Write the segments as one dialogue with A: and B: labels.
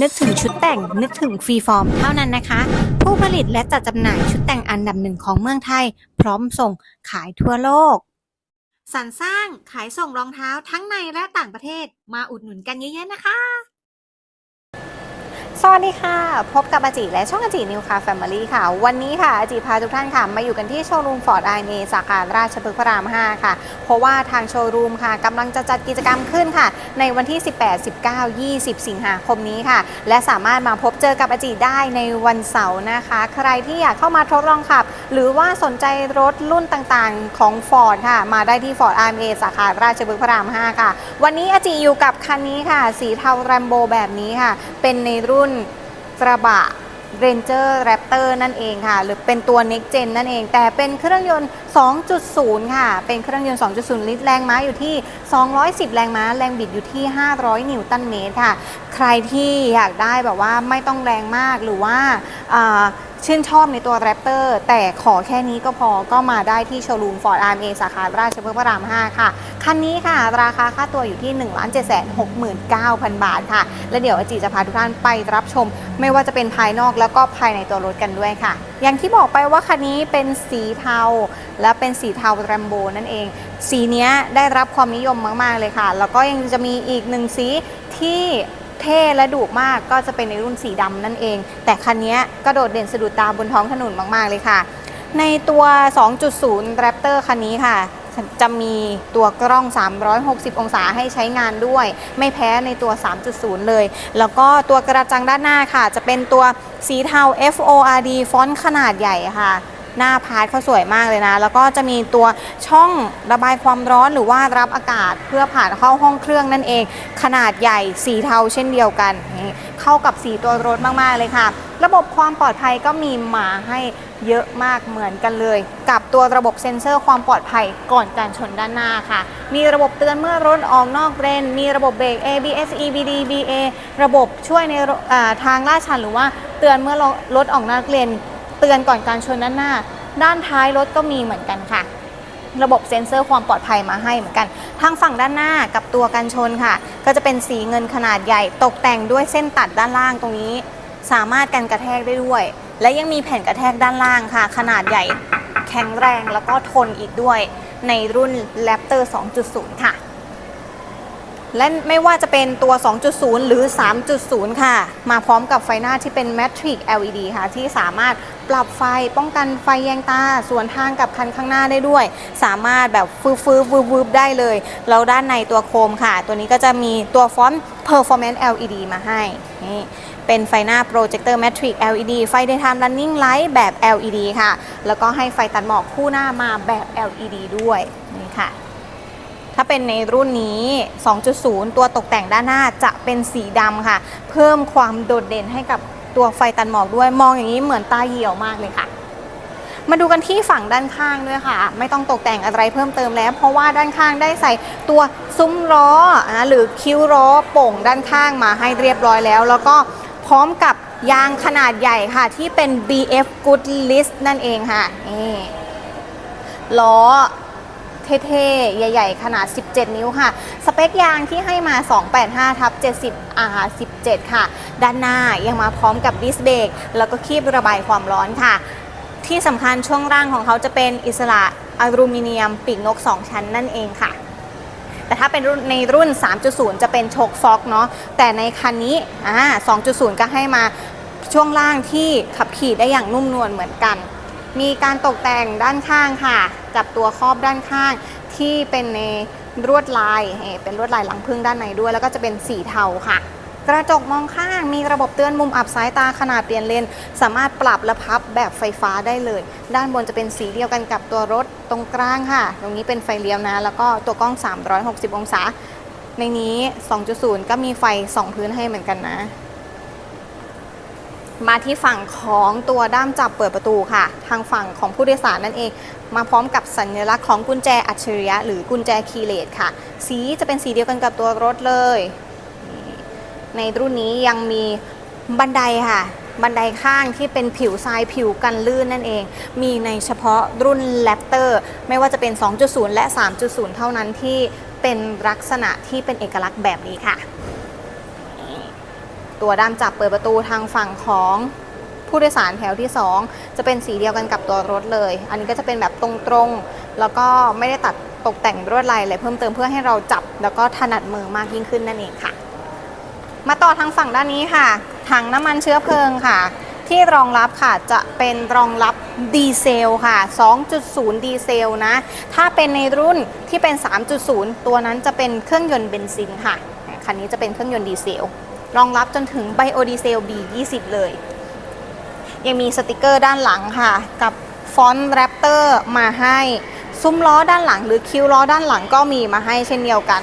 A: นึกถึงชุดแต่ง นึกถึงฟรีฟอร์มเท่านั้นนะคะ ผู้ผลิตและจัดจำหน่ายชุดแต่งอันดับหนึ่งของเมืองไทย พร้อมส่งขายทั่วโลก สรรสร้างขายส่งรองเท้าทั้งในและต่างประเทศมาอุดหนุนกันเยอะๆนะคะ สวัสดีค่ะ พบกับอาจิและช่องอาจินิวคาแฟมิลี่ค่ะ วันนี้ค่ะอาจิพาทุกท่านค่ะมาอยู่กันที่โชว์รูมฟอร์ดไอเมสาขาราชพฤกษ์พระราม 5 ค่ะ เพราะว่าทางโชว์รูมค่ะกำลังจะจัดกิจกรรมขึ้นค่ะ ในวันที่ 18 19 20 สิงหาคมนี้ค่ะ และสามารถมาพบเจอกับอาจิได้ในวันเสาร์นะคะ ใครที่อยากเข้ามาทดลองขับ หรือว่าสนใจรถรุ่นต่างๆของ Ford ค่ะ มาได้ที่ Ford RMA สาขาราชพฤกษ์พระราม 5 ค่ะ วันนี้อาจิอยู่กับคันนี้ค่ะ สีเทาแรมโบแบบนี้ค่ะ เป็นในรุ่นกระบะ Ranger Raptor นั่นเองค่ะ หรือเป็นตัว Next Gen นั่นเอง แต่เป็นเครื่องยนต์ 2.0 ค่ะ เป็นเครื่องยนต์ 2.0 ลิตรแรงม้าอยู่ที่ 210 แรงม้า แรงบิดอยู่ที่ 500 นิวตันเมตรค่ะ ใครที่อยากได้แบบว่าไม่ต้องแรงมากหรือว่าอ่า ชื่นชอบในตัว Raptor แต่ขอแค่นี้ก็พอก็มาได้ที่โชว์รูม Ford RMA สาขาราชพฤกษ์พระราม 5 ค่ะ คันนี้ค่ะ ราคาค่าตัวอยู่ที่ 1 7 6 9 0 0 0 บาทค่ะ และเดี๋ยวอาจิจะพาทุกท่านไปรับชม ไม่ว่าจะเป็นภายนอกแล้วก็ภายในตัวรถกันด้วยค่ะ อย่างที่บอกไปว่าคันนี้เป็นสีเทา และเป็นสีเทาแรมโบนั่นเอง สีนี้ได้รับความนิยมมาก ๆ เลยค่ะ แล้วก็ยังจะมีอีกหนึ่งสีที่ เท่และดุมากก็จะเป็นในรุ่นสีดำนั่นเอง แต่คันนี้ก็โดดเด่นสะดุดตาบนท้องถนนมาก ๆ เลยค่ะ ในตัว 2.0 Raptor คันนี้ค่ะ จะมีตัวกล้อง 360 องศาให้ใช้งานด้วย ไม่แพ้ในตัว 3.0 เลย แล้วก็ตัวกระจังด้านหน้าค่ะ จะเป็นตัวสีเทา FORD ฟอนต์ขนาดใหญ่ค่ะ หน้าพาร์ทเขาสวยมากเลยนะ แล้วก็จะมีตัวช่องระบายความร้อนหรือว่ารับอากาศเพื่อผ่านเข้าห้องเครื่องนั่นเอง ขนาดใหญ่สีเทาเช่นเดียวกัน เข้ากับสีตัวรถมากๆเลยค่ะ ระบบความปลอดภัยก็มีมาให้เยอะมากเหมือนกันเลย กับตัวระบบเซ็นเซอร์ความปลอดภัยก่อนการชนด้านหน้าค่ะ มีระบบเตือนเมื่อรถออกนอกเลนมีระบบเบรก ABS EBD BA ระบบช่วยในทางลาดชันหรือว่าเตือนเมื่อรถออกนอกเลน เตือนก่อนการชนด้านหน้า ด้านท้ายรถก็มีเหมือนกันค่ะ ระบบเซ็นเซอร์ความปลอดภัยมาให้เหมือนกัน ทางฝั่งด้านหน้ากับตัวกันชนค่ะ ก็จะเป็นสีเงินขนาดใหญ่ ตกแต่งด้วยเส้นตัดด้านล่างตรงนี้ สามารถกันกระแทกได้ด้วย และยังมีแผ่นกระแทกด้านล่างค่ะ ขนาดใหญ่ แข็งแรงแล้วก็ทนอีกด้วย ในรุ่น Raptor 2.0 ค่ะ และไม่ว่าจะเป็นตัว 2.0 หรือ 3.0 ค่ะ มาพร้อมกับไฟหน้าที่เป็น Matrix LED ค่ะ ที่สามารถปรับไฟป้องกันไฟแยงตาส่วนทางกับคันข้างหน้าได้ด้วย สามารถแบบฟืบฟืบวืบวืบได้เลย แล้วด้านในตัวโคมค่ะ ตัวนี้ก็จะมีตัวฟอนต์ Performance LED มาให้นี่เป็นไฟหน้า Projector Matrix LED ไฟ Daytime Running Light แบบ LED ค่ะ แล้วก็ให้ไฟตัดหมอกคู่หน้ามาแบบ LED ด้วยนี่ค่ะ ถ้าเป็นในรุ่นนี้ 2.0 ตัวตกแต่งด้านหน้าจะเป็นสีดำค่ะ เพิ่มความโดดเด่นให้กับตัวไฟตันหมอกด้วย มองอย่างนี้เหมือนตาเหี่ยวมากเลยค่ะ มาดูกันที่ฝั่งด้านข้างด้วยค่ะ ไม่ต้องตกแต่งอะไรเพิ่มเติมแล้ว เพราะว่าด้านข้างได้ใส่ตัวซุ้มล้อนะหรือคิ้วล้อโป่งด้านข้างมาให้เรียบร้อยแล้ว แล้วก็พร้อมกับยางขนาดใหญ่ค่ะที่เป็น BF Good List นั่นเองค่ะนี่ล้อ เท่ๆ ใหญ่ๆ ขนาด 17 นิ้วค่ะ สเปคยางที่ให้มา 285ทับ70 R 17 ค่ะ ด้านหน้ายังมาพร้อมกับดิสเบรกแล้วก็คีบระบายความร้อนค่ะ ที่สำคัญช่วงล่างของเขาจะเป็นอิสระอลูมิเนียมปีกนก 2 ชั้นนั่นเองค่ะ แต่ถ้าเป็นรุ่นในรุ่น 3.0 จะเป็นโชคฟอกเนาะ แต่ในคันนี้อ่า2.0 ก็ให้มาช่วงล่างที่ขับขี่ได้อย่างนุ่มนวลเหมือนกัน มีการตกแต่งด้านข้างค่ะ กับตัวครอบด้านข้างที่เป็นในลวดลาย เป็นลวดลายหลังพึ่งด้านในด้วย แล้วก็จะเป็นสีเทาค่ะ กระจกมองข้างมีระบบเตือนมุมอับสายตาขนาดเปลี่ยนเลน สามารถปรับและพับแบบไฟฟ้าได้เลย ด้านบนจะเป็นสีเดียวกันกับตัวรถตรงกลางค่ะ ตรงนี้เป็นไฟเลี้ยวนะ แล้วก็ตัวกล้อง 360 องศา ในนี้ 2.0 ก็มีไฟสองพื้นให้เหมือนกันนะ มาที่ฝั่งของตัวด้ามจับเปิดประตูค่ะ ทางฝั่งของผู้โดยสารนั่นเอง มาพร้อมกับสัญลักษณ์ของกุญแจอัจฉริยะ หรือกุญแจคีย์เลสค่ะ สีจะเป็นสีเดียวกันกับตัวรถเลย ในรุ่นนี้ยังมีบันไดค่ะ บันไดข้างที่เป็นผิวทรายผิวกันลื่นนั่นเอง มีในเฉพาะรุ่น Raptor ไม่ว่าจะเป็น 2.0 และ 3.0 เท่านั้นที่เป็นลักษณะที่เป็นเอกลักษณ์แบบนี้ค่ะ ตัวด้ามจับเปิดประตูทางฝั่งของผู้โดยสารแถวที่ 2 จะเป็นสีเดียวกันกับตัวรถเลย อันนี้ก็จะเป็นแบบตรงๆ แล้วก็ไม่ได้ตัดตกแต่งลวดลายอะไรเพิ่มเติมเพื่อให้เราจับ แล้วก็ถนัดมือมากยิ่งขึ้นนั่นเองค่ะ มาต่อทางฝั่งด้านนี้ค่ะ ถังน้ำมันเชื้อเพลิงค่ะ ที่รองรับค่ะจะเป็นรองรับดีเซลค่ะ 2.0 ดีเซลนะ ถ้าเป็นในรุ่นที่เป็น 3.0 ตัวนั้นจะเป็นเครื่องยนต์เบนซินค่ะ คันนี้จะเป็นเครื่องยนต์ดีเซล รองรับจนถึงไบโอดีเซล B20 เลย ยังมีสติกเกอร์ด้านหลังค่ะ กับฟอนต์แรปเตอร์มาให้ซุ้มล้อด้านหลัง หรือคิ้วล้อด้านหลังก็มีมาให้เช่นเดียวกัน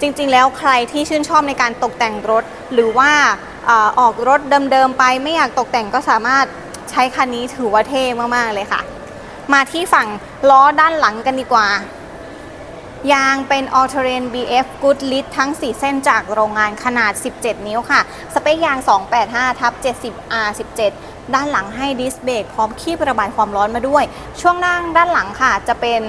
A: จริงๆ แล้วใครที่ชื่นชอบในการตกแต่งรถ หรือว่าอออกรถเดิมๆไปไม่อยากตกแต่งก็สามารถใช้คันนี้ถือว่าเท่มากๆเลยค่ะ มาที่ฝั่งล้อด้านหลังกันดีกว่า ยางเป็น All Terrain BF Good Lid ทั้ง 4 เส้นจากโรงงานขนาด 17 นิ้วค่ะ สเปคยาง 285ทับ70 R17 ด้านหลังให้ดิสเบรกพร้อมคีบระบายความร้อนมาด้วย ช่วงนั่งด้านหลังค่ะจะเป็น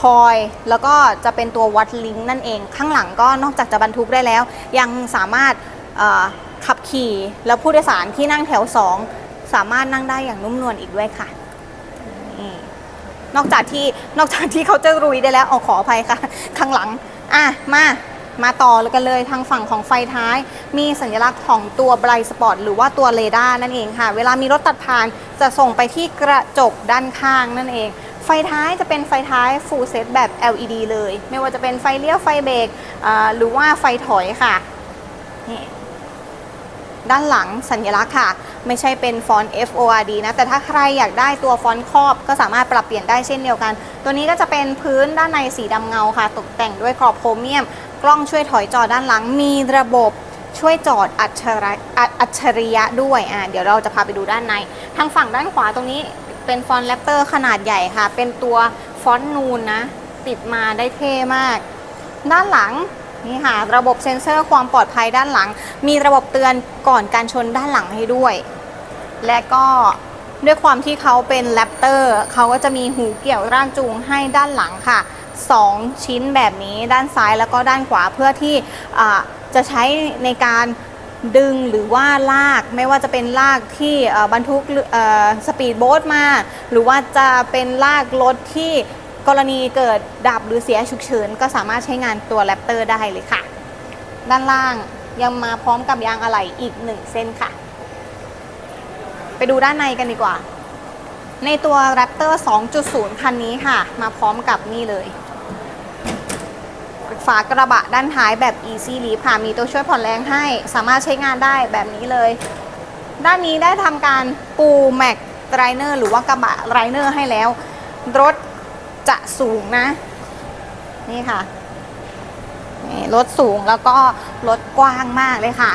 A: คอยแล้วก็จะเป็นตัววัดลิงก์นั่นเอง ข้างหลังก็นอกจากจะบรรทุกได้แล้ว ยังสามารถขับขี่ แล้วผู้โดยสารที่นั่งแถว 2 สามารถนั่งได้อย่างนุ่มนวลอีกด้วยค่ะ นอกจากที่นอกจากที่เขาจะรุยได้แล้วเอขออภัยค่ะ ข้างหลัง อะ มา มาต่อกันเลยทางฝั่งของไฟท้าย มีสัญลักษณ์ของตัวไบรสปอร์ตหรือว่าตัวเรดาร์นั่นเองค่ะ เวลามีรถตัดผ่านจะส่งไปที่กระจกด้านข้างนั่นเองไฟท้ายจะเป็นไฟท้าย full set แบบ LED เลย ไม่ว่าจะเป็นไฟเลี้ยวไฟเบรกหรือว่าไฟถอยค่ะนี่ ด้านหลังสัญลักษณ์ค่ะ ไม่ใช่เป็นฟอนต์ F O R D นะ แต่ถ้าใครอยากได้ตัวฟอนต์ครอบ ก็สามารถปรับเปลี่ยนได้เช่นเดียวกัน ตัวนี้ก็จะเป็นพื้นด้านในสีดำเงาค่ะ ตกแต่งด้วยขอบโครเมียม กล้องช่วยถอยจอด้านหลัง มีระบบช่วยจอดอัจฉริอัจอัจฉริยะด้วยอ่าเดี๋ยวเราจะพาไปดูด้านใน ทางฝั่งด้านขวาตรงนี้เป็นฟอนต์แรปเตอร์ขนาดใหญ่ค่ะ เป็นตัวฟอนต์นูนนะ ติดมาได้เท่มาก ด้านหลัง นี่ค่ะ ระบบเซ็นเซอร์ความปลอดภัยด้านหลัง มีระบบเตือนก่อนการชนด้านหลังให้ด้วย และก็ด้วยความที่เขาเป็นแรปเตอร์เขาก็จะมีหูเกี่ยวร่างจูงให้ด้านหลังค่ะ 2 ชิ้นแบบนี้ด้านซ้ายแล้วก็ด้านขวาเพื่อที่จะใช้ในการดึงหรือว่าลากไม่ว่าจะเป็นลากที่บรรทุกสปีดโบ๊ทมา หรือว่าจะเป็นลากรถที่ กรณีเกิดดับหรือเสียฉุกเฉินก็สามารถใช้งานตัวแรปเตอร์ได้เลยค่ะ ด้านล่างยังมาพร้อมกับยางอะไหล่อีก 1 เส้นค่ะ ไปดูด้านในกันดีกว่า ในตัว Raptor 2.0 คันนี้ค่ะ มาพร้อมกับนี่เลย ฝากระบะด้านท้ายแบบ Easy Lift ค่ะ มีตัวช่วยผ่อนแรงให้ สามารถใช้งานได้แบบนี้เลย ด้านนี้ได้ทำการปูแม็กไรเนอร์หรือว่ากระบะไรเนอร์ให้แล้ว รถ จะสูงนะ นี่ค่ะรถสูงแล้วก็รถกว้างมากเลยค่ะ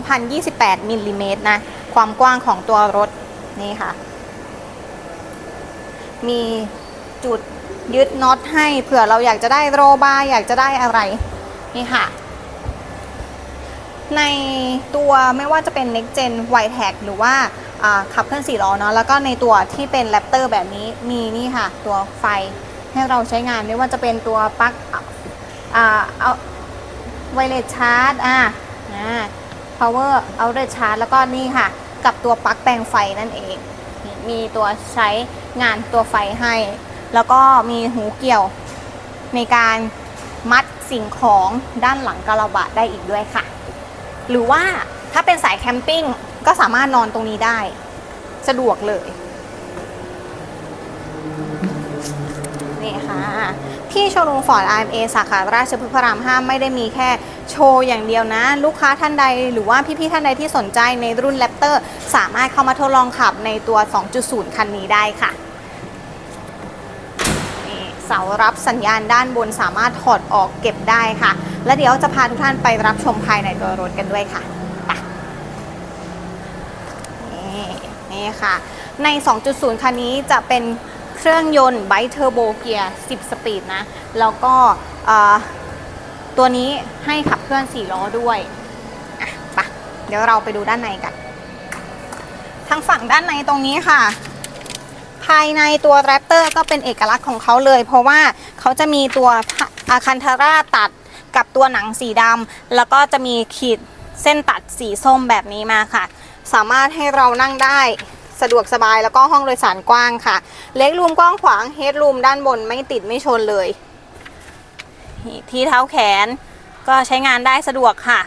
A: 2,028มิลลิเมตรนะ ความกว้างของตัวรถนี่ค่ะ มีจุดยึดน็อตให้เผื่อเราอยากจะได้โรบาร์อยากจะได้อะไร นี่ค่ะ ในตัวไม่ว่าจะเป็น Next Gen y t a g หรือว่า ขับเคลื่อนสี่ล้อเนาะแล้วก็ในตัวที่เป็น Raptor แบบนี้มีนี่ค่ะ ตัวไฟให้เราใช้งานไม่ว่าจะเป็นตัวปลั๊กเอาไวเลสชาร์จอ่าอ่า power outlet charge แล้วก็นี่ค่ะ กับตัวปลั๊กแปลงไฟนั่นเอง มีตัวใช้งานตัวไฟให้ แล้วก็มีหูเกี่ยวในการมัดสิ่งของด้านหลังกระบะได้อีกด้วยค่ะ หรือว่าถ้าเป็นสายแคมปิ้ง ก็สามารถนอนตรงนี้ได้ สะดวกเลยนี่ค่ะที่โชว์รูมฟอร์ด RMA สาขาราชพฤกษ์พระราม 5 ไม่ได้มีแค่โชว์อย่างเดียวนะ ลูกค้าท่านใดหรือว่าพี่ๆท่านใดที่สนใจในรุ่น Raptor สามารถเข้ามาทดลองขับในตัว 2.0 คันนี้ได้ค่ะนี่เสารับสัญญาณด้านบนสามารถถอดออกเก็บได้ค่ะ และเดี๋ยวจะพาทุกท่านไปรับชมภายในตัวรถกันด้วยค่ะไปนี่ นี่ค่ะ ใน 2.0 คันนี้จะเป็นเครื่องยนต์ไบเทอร์โบเกียร์ 10 สปีดนะ แล้วก็ตัวนี้ให้ขับเคลื่อน 4 ล้อด้วยอะไปเดี๋ยวเราไปดูด้านในกัน ทางฝั่งด้านในตรงนี้ค่ะ ภายในตัวแรปเตอร์ก็เป็นเอกลักษณ์ของเขาเลย เพราะว่าเขาจะมีตัวอาคันทาร่าตัดกับตัวหนังสีดำแล้วก็จะมีขีดเส้นตัดสีส้มแบบนี้มาค่ะ สามารถให้เรานั่งได้สะดวกสบายแล้วก็ห้องโดยสารกว้างค่ะ เล็กรูมกว้างขวางเฮดรูมด้านบนไม่ติดไม่ชนเลยที่เท้าแขนก็ใช้งานได้สะดวกค่ะ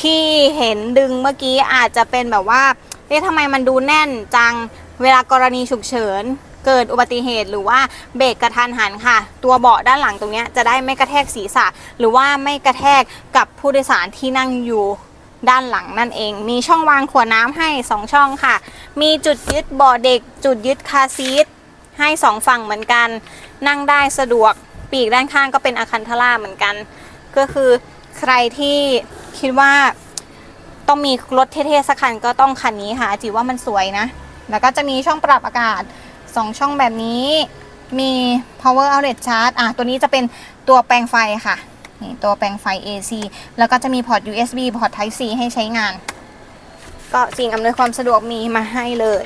A: ที่เห็นดึงเมื่อกี้อาจจะเป็นแบบว่าเอ๊ะทำไมมันดูแน่นจังเวลากรณีฉุกเฉิน เกิดอุบัติเหตุหรือว่าเบรกกระทันหันค่ะ ตัวเบาะด้านหลังตรงนี้จะได้ไม่กระแทกศีรษะ หรือว่าไม่กระแทกกับผู้โดยสารที่นั่งอยู่ด้านหลังนั่นเอง มีช่องวางขวดน้ำให้ 2 ช่องค่ะ มีจุดยึดเบาะเด็ก จุดยึดคาซีทให้ 2 ฝั่งเหมือนกัน นั่งได้สะดวก ปีกด้านข้างก็เป็นอาคันทล่าเหมือนกัน ก็คือใครที่คิดว่าต้องมีรถเท่ๆสักคันก็ต้องคันนี้ค่ะจิว่ามันสวยนะ แล้วก็จะมีช่องปรับอากาศ 2 ช่องแบบนี้มี power outlet charge อะตัวนี้จะเป็นตัวแปลงไฟค่ะนี่ตัวแปลงไฟ AC แล้วก็จะมีพอร์ต USB พอร์ต Type C ให้ใช้งาน ก็สิ่งอำนวยความสะดวกมีมาให้เลย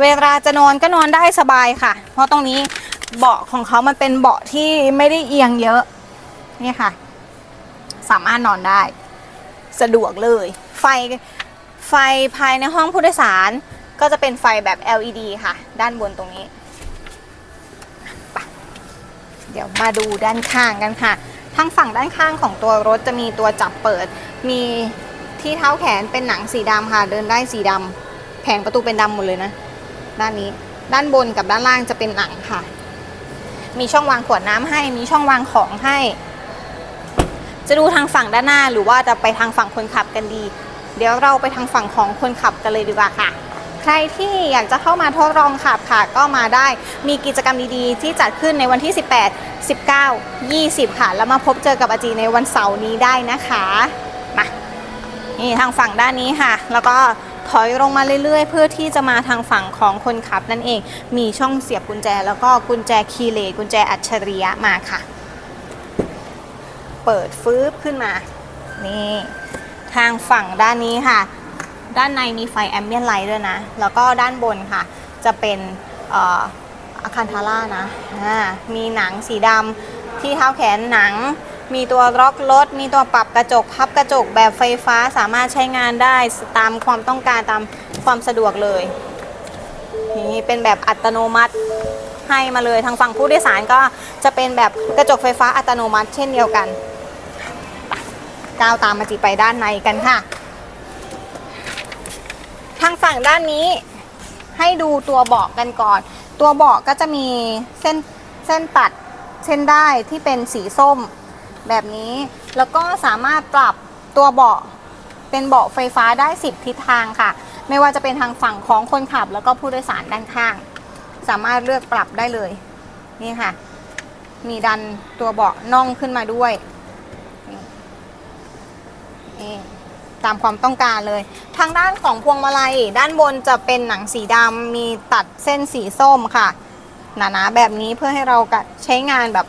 A: เวลาจะนอนก็นอนได้สบายค่ะ เพราะตรงนี้เบาะของเขามันเป็นเบาะที่ไม่ได้เอียงเยอะ นี่ค่ะ สามารถนอนได้ สะดวกเลย ไฟไฟภายในห้องผู้โดยสาร ก็จะเป็นไฟแบบ LED ค่ะ ด้านบนตรงนี้ไปเดี๋ยวมาดูด้านข้างกันค่ะทางฝั่งด้านข้างของตัวรถจะมีตัวจับเปิด มีที่เท้าแขนเป็นหนังสีดำค่ะ เดินได้สีดำแผงประตูเป็นดำหมดเลยนะ ด้านนี้ ด้านบนกับด้านล่างจะเป็นหนังค่ะ มีช่องวางขวดน้ำให้ มีช่องวางของให้ จะดูทางฝั่งด้านหน้าหรือว่าจะไปทางฝั่งคนขับกันดี เดี๋ยวเราไปทางฝั่งของคนขับกันเลยดีกว่าค่ะ ใครที่อยากจะเข้ามาทดลองขับค่ะก็มาได้มีกิจกรรมดีๆ ที่จัดขึ้นในวันที่ 18 19 20 ค่ะ แล้วมาพบเจอกับอาจีในวันเสาร์นี้ได้นะคะมานี่ทางฝั่งด้านนี้ค่ะ แล้วก็ถอยลงมาเรื่อยๆ เพื่อที่จะมาทางฝั่งของคนขับนั่นเอง มีช่องเสียบกุญแจ แล้วก็กุญแจคีย์เลสกุญแจอัจฉริยะมาค่ะ เปิดฟื้บขึ้นมา นี่ ทางฝั่งด้านนี้ค่ะ ด้านในมีไฟแอมเบียนไลท์ด้วยนะ แล้วก็ด้านบนค่ะ จะเป็นออาคันทาร่านะมีหนังสีดำที่เท้าแขนหนัง มีตัวล็อกรถ มีตัวปรับกระจก พับกระจกแบบไฟฟ้าสามารถใช้งานได้ตามความต้องการตามความสะดวกเลย นี่เป็นแบบอัตโนมัติให้มาเลยทางฝั่งผู้โดยสารก็จะเป็นแบบกระจกไฟฟ้าอัตโนมัติเช่นเดียวกันก้าวตามมาจีไปด้านในกันค่ะ ทางฝั่งด้านนี้ให้ดูตัวเบาะกันก่อน ตัวเบาะก็จะมีเส้นเส้นตัดเส้นได้ที่เป็นสีส้มแบบนี้ แล้วก็สามารถปรับตัวเบาะเป็นเบาะไฟฟ้าได้ 10 ทิศทางค่ะ ไม่ว่าจะเป็นทางฝั่งของคนขับ แล้วก็ผู้โดยสารด้านข้าง สามารถเลือกปรับได้เลย นี่ค่ะ มีดันตัวเบาะน่องขึ้นมาด้วยนี่ ตามความต้องการเลย ทางด้านของพวงมาลัย ด้านบนจะเป็นหนังสีดำมีตัดเส้นสีส้มค่ะ หนาๆแบบนี้เพื่อให้เราใช้งานแบบ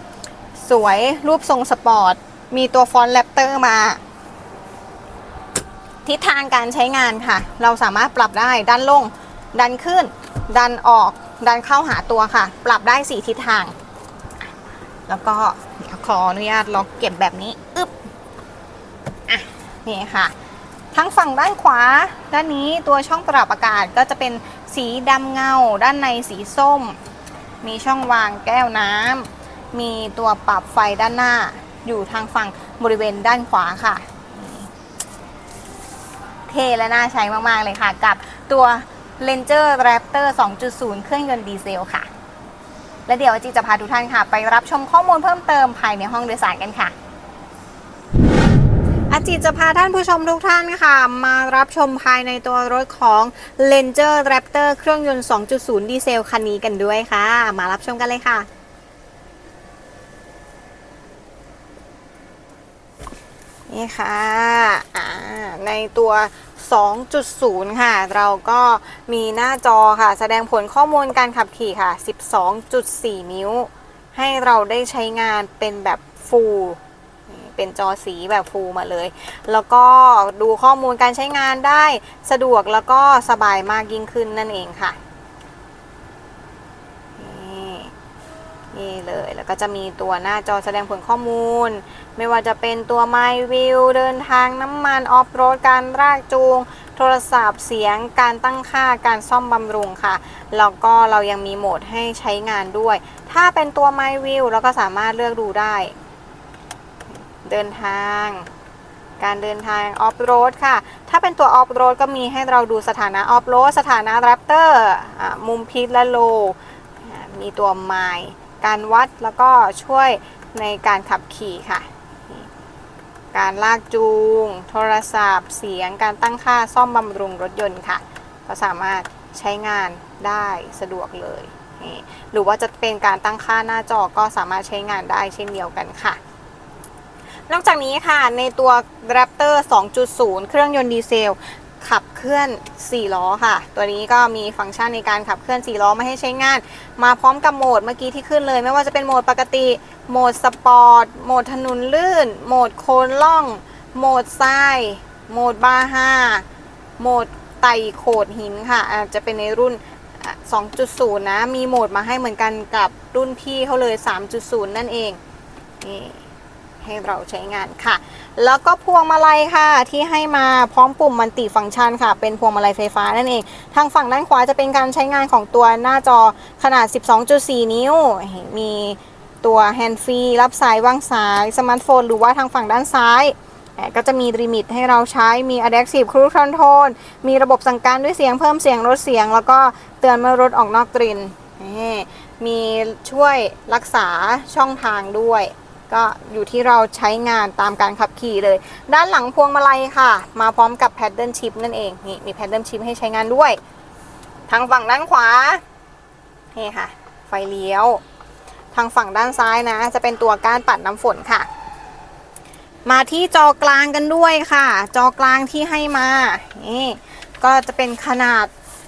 A: สวยรูปทรงสปอร์ต มีตัวฟอนต์แรปเตอร์มา ทิศทางการใช้งานค่ะ เราสามารถปรับได้ด้านลง ดันขึ้น ดันออก ดันเข้าหาตัวค่ะ ปรับได้4ทิศทาง แล้วก็ขออนุญาตล็อกเก็บแบบนี้ อึ๊บ อะ นี่ค่ะ ทั้งฝั่งด้านขวา ด้านนี้ตัวช่องปรับอากาศก็จะเป็นสีดำเงา ด้านในสีส้ม มีช่องวางแก้วน้ำมีตัวปรับไฟด้านหน้า อยู่ทางฝั่งบริเวณด้านขวาค่ะ เท่และน่าใช้มากๆเลยค่ะ กับตัว Ranger Raptor 2.0 เครื่องยนต์ดีเซลค่ะ และเดี๋ยวจีจะพาทุกท่านค่ะ ไปรับชมข้อมูลเพิ่มเติมภายในห้องโดยสารกันค่ะ อาจิตจะพาท่านผู้ชมทุกท่านค่ะ มารับชมภายในตัวรถของ Ranger Raptor เครื่องยนต์ 2.0 ดีเซลคันนี้กันด้วยค่ะ มารับชมกันเลยค่ะนี่ค่ะในตัว 2.0 ค่ะ เราก็มีหน้าจอค่ะ แสดงผลข้อมูลการขับขี่ค่ะ 12.4 นิ้ว ให้เราได้ใช้งานเป็นแบบฟูล เป็นจอสีแบบฟูลมาเลย แล้วก็ดูข้อมูลการใช้งานได้สะดวกแล้วก็สบายมากยิ่งขึ้นนั่นเองค่ะนี่นี่เลยแล้วก็จะมีตัวหน้าจอแสดงผลข้อมูล ไม่ว่าจะเป็นตัว My View เดินทางน้ำมันออฟโรดการรากจูง โทรศัพท์เสียงการตั้งค่าการซ่อมบำรุงค่ะ แล้วก็เรายังมีโหมดให้ใช้งานด้วย ถ้าเป็นตัว My View เราก็สามารถเลือกดูได้ เดินทาง การเดินทางออฟโรดค่ะ ถ้าเป็นตัวออฟโรดก็มีให้เราดูสถานะออฟโรดสถานะแรปเตอร์มุมพิษและโล มีตัวไมล์การวัดแล้วก็ช่วยในการขับขี่ค่ะ การลากจูง โทรศัพท์ เสียง การตั้งค่าซ่อมบำรุงรถยนต์ค่ะ ก็สามารถใช้งานได้สะดวกเลย หรือว่าจะเป็นการตั้งค่าหน้าจอก็สามารถใช้งานได้เช่นเดียวกันค่ะ นอกจากนี้ค่ะในตัว Raptor 2.0 เครื่องยนต์ดีเซล ขับเคลื่อน 4 ล้อค่ะ ตัวนี้ก็มีฟังก์ชันในการขับเคลื่อน 4 ล้อมาให้ใช้งาน มาพร้อมกับโหมดเมื่อกี้ที่ขึ้นเลย ไม่ว่าจะเป็นโหมดปกติ โหมดสปอร์ต โหมดถนนลื่น โหมดโคนล่อง โหมดทราย โหมดบาห้าโหมดไต่โขดหินค่ะอาจจะเป็นในรุ่น 2.0 นะ มีโหมดมาให้เหมือนกันกับรุ่นพี่เขาเลย 3.0 นั่นเองนี่ ให้เราใช้งานค่ะ แล้วก็พวงมาลัยค่ะที่ให้มาพร้อมปุ่มมันติฟังก์ชันค่ะ เป็นพวงมาลัยไฟฟ้านั่นเอง ทางฝั่งด้านขวาจะเป็นการใช้งานของตัวหน้าจอขนาด 12.4 นิ้ว มีตัวแฮนด์ฟรีรับสายวางสายสมาร์ทโฟน หรือว่าทางฝั่งด้านซ้ายก็จะมีลิมิตให้เราใช้ มี Adaptive Cruise Control มีระบบสั่งการด้วยเสียงเพิ่มเสียงลดเสียง แล้วก็เตือนเมื่อรถออกนอกกลิ่นมีช่วยรักษาช่องทางด้วย ก็อยู่ที่เราใช้งานตามการขับขี่เลย ด้านหลังพวงมาลัยค่ะ มาพร้อมกับแพดเดิลชิพนั่นเองนี่มีแพดเดิลชิพให้ใช้งานด้วย ทางฝั่งด้านขวานี่ค่ะ ไฟเลี้ยว ทางฝั่งด้านซ้ายนะ จะเป็นตัวก้านปัดน้ำฝนค่ะ มาที่จอกลางกันด้วยค่ะ จอกลางที่ให้มานี่ก็จะเป็นขนาด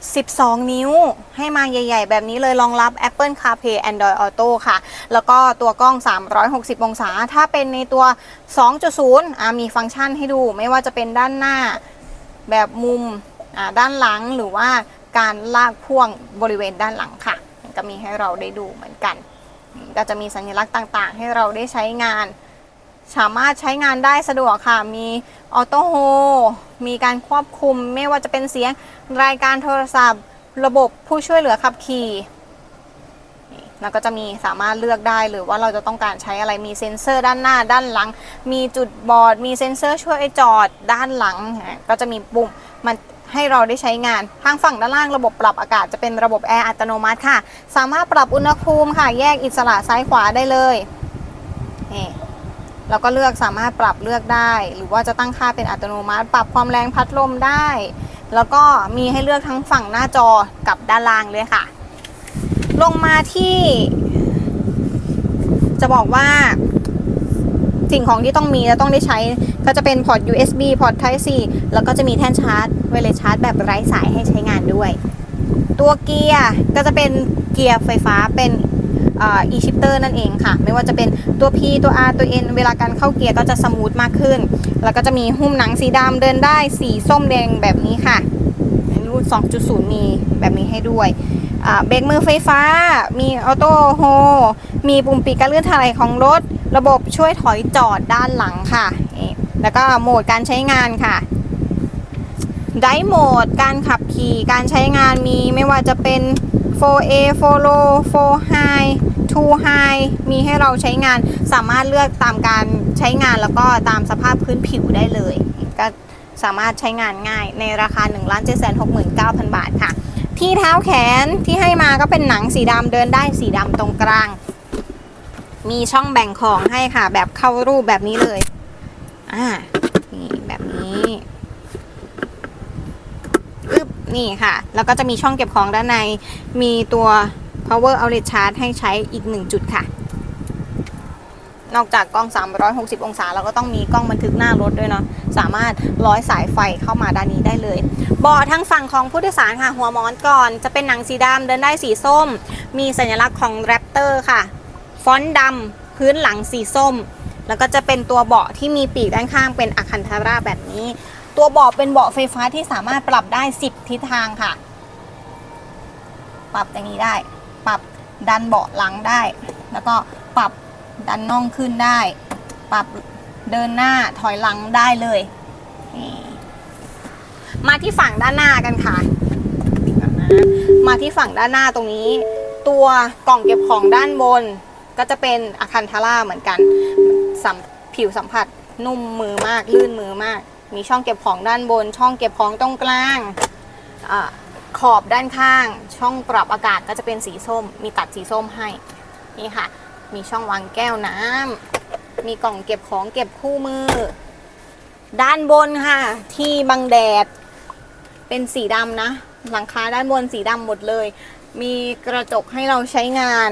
A: 12 นิ้ว ให้มาใหญ่ ๆ แบบนี้เลยรองรับ Apple CarPlay Android Auto ค่ะ แล้วก็ตัวกล้อง 360 องศา ถ้าเป็นในตัว 2.0อะมีฟังก์ชันให้ดู ไม่ว่าจะเป็นด้านหน้าแบบมุมด้านหลังหรือว่าการลากพ่วงบริเวณด้านหลังค่ะ ก็มีให้เราได้ดูเหมือนกัน ก็จะมีสัญลักษณ์ต่างๆ ให้เราได้ใช้งาน สามารถใช้งานได้สะดวกค่ะ มีออโต้โฮ มีการควบคุมไม่ว่าจะเป็นเสียงรายการโทรศัพท์ ระบบผู้ช่วยเหลือขับขี่แล้วก็จะมีสามารถเลือกได้หรือว่าเราจะต้องการใช้อะไรมีเซ็นเซอร์ด้านหน้าด้านหลัง มีจุดบอด มีเซ็นเซอร์ช่วยจอดด้านหลังอะก็จะมีปุ่มมันให้เราได้ใช้งาน ทางฝั่งด้านล่างระบบปรับอากาศจะเป็นระบบแอร์อัตโนมัติค่ะ สามารถปรับอุณหภูมิค่ะ แยกอิสระซ้ายขวาได้เลยนี่ เราก็เลือกสามารถปรับเลือกได้ หรือว่าจะตั้งค่าเป็นอัตโนมัติ ปรับความแรงพัดลมได้ แล้วก็มีให้เลือกทั้งฝั่งหน้าจอกับด้านล่างเลยค่ะ ลงมาที่ จะบอกว่า สิ่งของที่ต้องมีและต้องได้ใช้ ก็จะเป็นพอร์ต USB พอร์ต Type C แล้วก็จะมีแท่นชาร์จไวเลสชาร์จแบบไร้สายให้ใช้งานด้วย ตัวเกียร์ก็จะเป็นเกียร์ไฟฟ้าเป็น อ่อ e-shifter นั่นเองค่ะ ไม่ว่าจะเป็นตัว P ตัว R ตัว N เวลาการเข้าเกียร์ก็จะสมูทมากขึ้น แล้วก็จะมีหุ้มหนังสีดำเดินได้สีส้มแดงแบบนี้ค่ะ รุ่น 2.0 มีแบบนี้ให้ด้วยเบรกมือไฟฟ้า มีออโต้โฮ มีปุ่มปิดการเลื่อนถลายของรถ ระบบช่วยถอยจอดด้านหลังค่ะ แล้วก็โหมดการใช้งานค่ะไดโหมดการขับขี่การใช้งานมีไม่ว่าจะเป็น 4A 4 low 4 high 2 high มีให้เราใช้งานสามารถเลือกตามการใช้งานแล้วก็ตามสภาพพื้นผิวได้เลย ก็สามารถใช้งานง่ายในราคา 1 7 6 9 0 0 0 บาทค่ะ ที่เท้าแขนที่ให้มาก็เป็นหนังสีดำเดินได้สีดำตรงกลาง มีช่องแบ่งของให้ค่ะ แบบเข้ารูปแบบนี้เลยอ่านี่แบบนี้อึบนี่ค่ะ แล้วก็จะมีช่องเก็บของด้านใน มีตัว power outlet charge ให้ใช้อีก 1 จุดค่ะ นอกจากกล้อง 360 องศา เราก็ต้องมีกล้องบันทึกหน้ารถด้วยเนาะ สามารถร้อยสายไฟเข้ามาด้านนี้ได้เลยเบาะทางฝั่งของผู้โดยสารค่ะ หัวมอนก่อน จะเป็นหนังสีดำเดินได้สีส้ม มีสัญลักษณ์ของ Raptor ค่ะ ฟอนต์ดำพื้นหลังสีส้ม แล้วก็จะเป็นตัวเบาะที่มีปีกด้านข้างเป็นอะคันธาราแบบนี้ ตัวเบาะเป็นเบาะไฟฟ้าที่สามารถปรับได้ 10 ทิศทางค่ะ ปรับอย่างนี้ได้ ดันเบาะหลังได้ แล้วก็ปรับดันน่องขึ้นได้ ปรับเดินหน้าถอยหลังได้เลยนี่มาที่ฝั่งด้านหน้ากันค่ะ มาที่ฝั่งด้านหน้าตรงนี้ ตัวกล่องเก็บของด้านบน ก็จะเป็นอาคันทาร่าเหมือนกันสัมผิวสัมผัสนุ่มมือมากลื่นมือมาก มีช่องเก็บของด้านบน ช่องเก็บของตรงกลางอา ขอบด้านข้าง ช่องปรับอากาศก็จะเป็นสีส้ม มีตัดสีส้มให้ นี่ค่ะ มีช่องวางแก้วน้ำมีกล่องเก็บของเก็บคู่มือ ด้านบนค่ะ ที่บังแดด เป็นสีดำนะ หลังคาด้านบนสีดำหมดเลย มีกระจกให้เราใช้งาน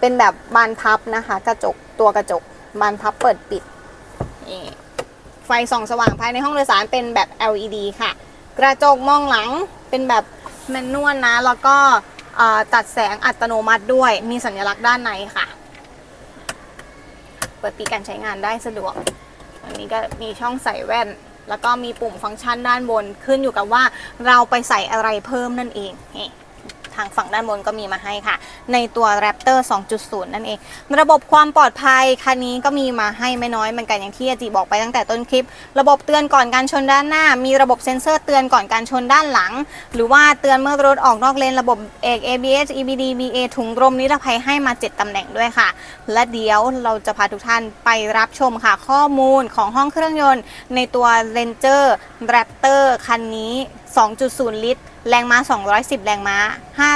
A: เป็นแบบบานพับนะคะ กระจกตัวกระจกบานพับเปิดปิดนี่ไฟส่องสว่างภายในห้องโดยสารเป็นแบบ LED ค่ะ กระจกมองหลัง เป็นแบบแมนนวลนะ แล้วก็ตัดแสงอัตโนมัติด้วย มีสัญลักษณ์ด้านในค่ะ เปิดปิดการใช้งานได้สะดวก อันนี้ก็มีช่องใส่แว่น แล้วก็มีปุ่มฟังก์ชันด้านบน ขึ้นอยู่กับว่าเราไปใส่อะไรเพิ่มนั่นเองนี่ ทางฝั่งด้านบนก็มีมาให้ค่ะ ในตัว Raptor 2.0 นั่นเอง ระบบความปลอดภัยคันนี้ก็มีมาให้ไม่น้อยเหมือนกันอย่างที่อาจีบอกไปตั้งแต่ต้นคลิป ระบบเตือนก่อนการชนด้านหน้า มีระบบเซ็นเซอร์เตือนก่อนการชนด้านหลัง หรือว่าเตือนเมื่อรถออกนอกเลนระบบเอก ABS EBD BA ถุงลมนิรภัยให้มา 7ตำแหน่งด้วยค่ะ และเดี๋ยวเราจะพาทุกท่านไปรับชมค่ะ ข้อมูลของห้องเครื่องยนต์ ในตัว Ranger Raptor คันนี้ 2.0 ลิตร แรงม้า 210 แรงม้า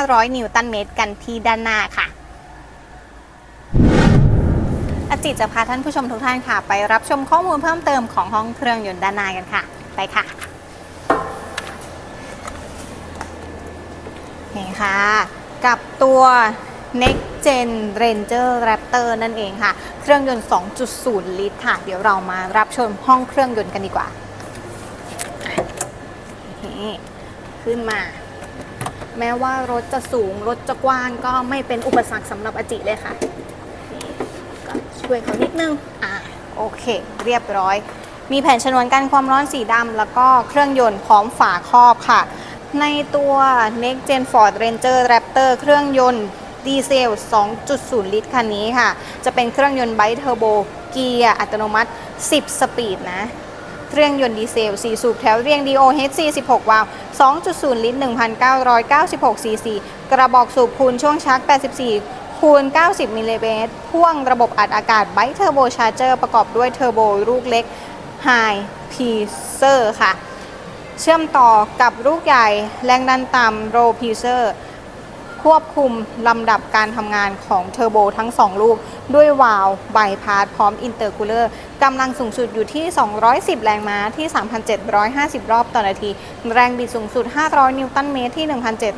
A: 500 นิวตันเมตรกันที่ด้านหน้าค่ะอาจิตจะพาท่านผู้ชมทุกท่านค่ะ ไปรับชมข้อมูลเพิ่มเติมของห้องเครื่องยนต์ด้านหน้ากันค่ะ ไปค่ะนี่ค่ะ กับตัว Next Gen Ranger Raptor นั่นเองค่ะ เครื่องยนต์ 2.0 ลิตรค่ะ เดี๋ยวเรามารับชมห้องเครื่องยนต์กันดีกว่า นี่ขึ้นมา แม้ว่ารถจะสูงรถจะกว้างก็ไม่เป็นอุปสรรคสำหรับอจิเลยค่ะนี่ก็ช่วยเขานิดนึงอะโอเค เรียบร้อย มีแผ่นชนวนกันความร้อนสีดำแล้วก็เครื่องยนต์พร้อมฝาครอบค่ะ ในตัว Next Gen Ford Ranger Raptor เครื่องยนต์ดีเซล 2.0 ลิตรคันนี้ค่ะ จะเป็นเครื่องยนต์ไบเทอร์โบเกียร์อัตโนมัติ 10 สปีดนะ เครื่องยนต์ดีเซล 4 สูบแถวเรียง DOHC 16 วาล์ว 2.0 ลิตร 1,996 ซีซี กระบอกสูบคูณช่วงชัก 84คูณ 90 มิลลิเมตร พ่วงระบบอัดอากาศไบเทอร์โบชาร์เจอร์ประกอบด้วยเทอร์โบลูกเล็ก High p e s e r ค่ะ เชื่อมต่อกับลูกใหญ่แรงดันต่ำ Low p e s e r ควบคุมลำดับการทำงานของเทอร์โบทั้ง 2 ลูก ด้วยวาล์วไบพาสพร้อมอินเตอร์คูลเลอร์กำลังสูงสุดอยู่ที่ 210 แรงม้าที่ 3,750 รอบต่อนาที แรงบิดสูงสุด 500 นิวตันเมตรที่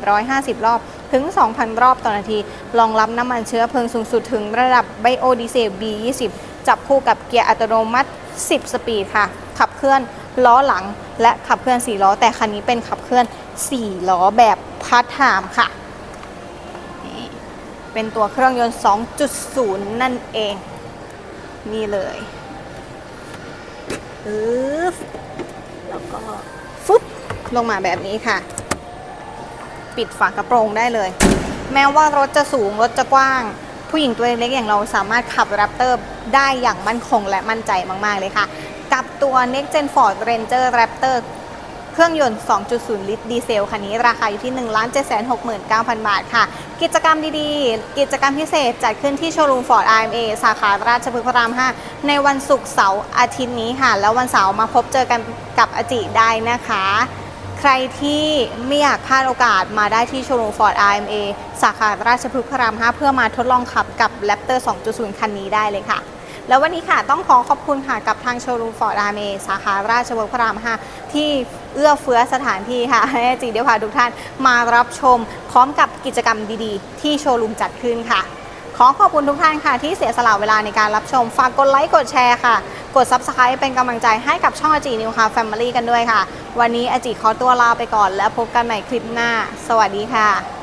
A: 1,750 รอบถึง 2,000 รอบต่อนาที รองรับน้ำมันเชื้อเพลิงสูงสุดถึงระดับไบโอดีเซล B20 จับคู่กับเกียร์อัตโนมัติ 10 สปีดค่ะ ขับเคลื่อนล้อหลังและขับเคลื่อน 4 ล้อ แต่คันนี้เป็นขับเคลื่อน 4 ล้อแบบพาร์ทไทม์ค่ะ เป็นตัวเครื่องยนต์ 2.0 นั่นเอง นี่เลยปึ๊บแล้วก็ฟึบลงมาแบบนี้ค่ะ ปิดฝากระโปรงได้เลย แม้ว่ารถจะสูง รถจะกว้าง ผู้หญิงตัวเล็กอย่างเราสามารถขับ Raptor ได้อย่างมั่นคงและมั่นใจมาก ๆ เลยค่ะ กับตัว Next Gen Ford Ranger Raptor เครื่องยนต์ 2.0 ลิตรดีเซลคันนี้ราคาอยู่ที่ 1,769,000 บาทค่ะ กิจกรรมดีๆ กิจกรรมพิเศษจัดขึ้นที่โชว์รูม Ford RMA สาขาราชพฤกษ์พระราม 5 ในวันศุกร์เสาร์อาทิตย์นี้ค่ะ แล้ววันเสาร์มาพบเจอกันกับอจิได้นะคะ ใครที่ไม่อยากพลาดโอกาสมาได้ที่โชว์รูม Ford RMA สาขาราชพฤกษ์พระราม 5 เพื่อมาทดลองขับกับ Raptor 2.0 คันนี้ได้เลยค่ะ แล้ววันนี้ค่ะต้องขอขอบคุณค่ะกับทางโชว์รูมฟอร์ดอาร์เมสาขาราชบุรีพระราม5ที่เอื้อเฟื้อสถานที่ค่ะให้จีเดียวพาทุกท่านมารับชม พร้อมกับกิจกรรมดีๆ ที่โชว์รูมจัดขึ้นค่ะ ขอขอบคุณทุกท่านค่ะ ที่เสียสละเวลาในการรับชม ฝากกดไลค์กดแชร์ค่ะ กด Subscribe เป็นกำลังใจให้กับช่องอจีนิวค่ะแฟมิลี่กันด้วยค่ะ วันนี้อจีขอตัวลาไปก่อน แล้วพบกันใหม่คลิปหน้า สวัสดีค่ะ